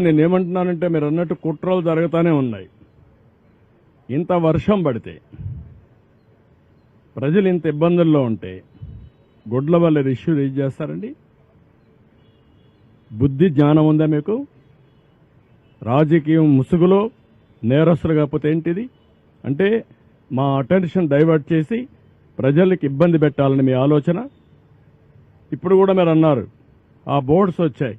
నేను ఏమంటున్నానంటే మీరు అన్నట్టు కుట్రలు జరుగుతూనే ఉన్నాయి. ఇంత వర్షం పడితే ప్రజలు ఇంత ఇబ్బందుల్లో ఉంటే గుడ్ల వల్ల ఇష్యూ రేజ్ చేస్తారండి? బుద్ధి జ్ఞానం ఉందా మీకు? రాజకీయం ముసుగులో నేరస్తులు కాకపోతే ఏంటిది? అంటే మా అటెన్షన్ డైవర్ట్ చేసి ప్రజలకు ఇబ్బంది పెట్టాలని మీ ఆలోచన? ఇప్పుడు కూడా మీరు అన్నారు ఆ బోర్డ్స్ వచ్చాయి.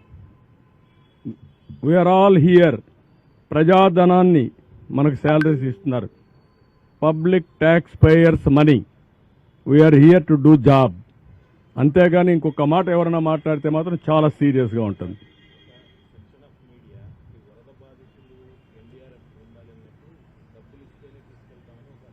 we're all here ప్రజాధనాన్ని మనకు శాలరీస్ ఇస్తున్నారు. Public tax payers money we're here to do job అంతేగాని ఇంకొక మాట ఎవరైనా మాట్లాడితే మాత్రం చాలా సీరియస్గా ఉంటుంది.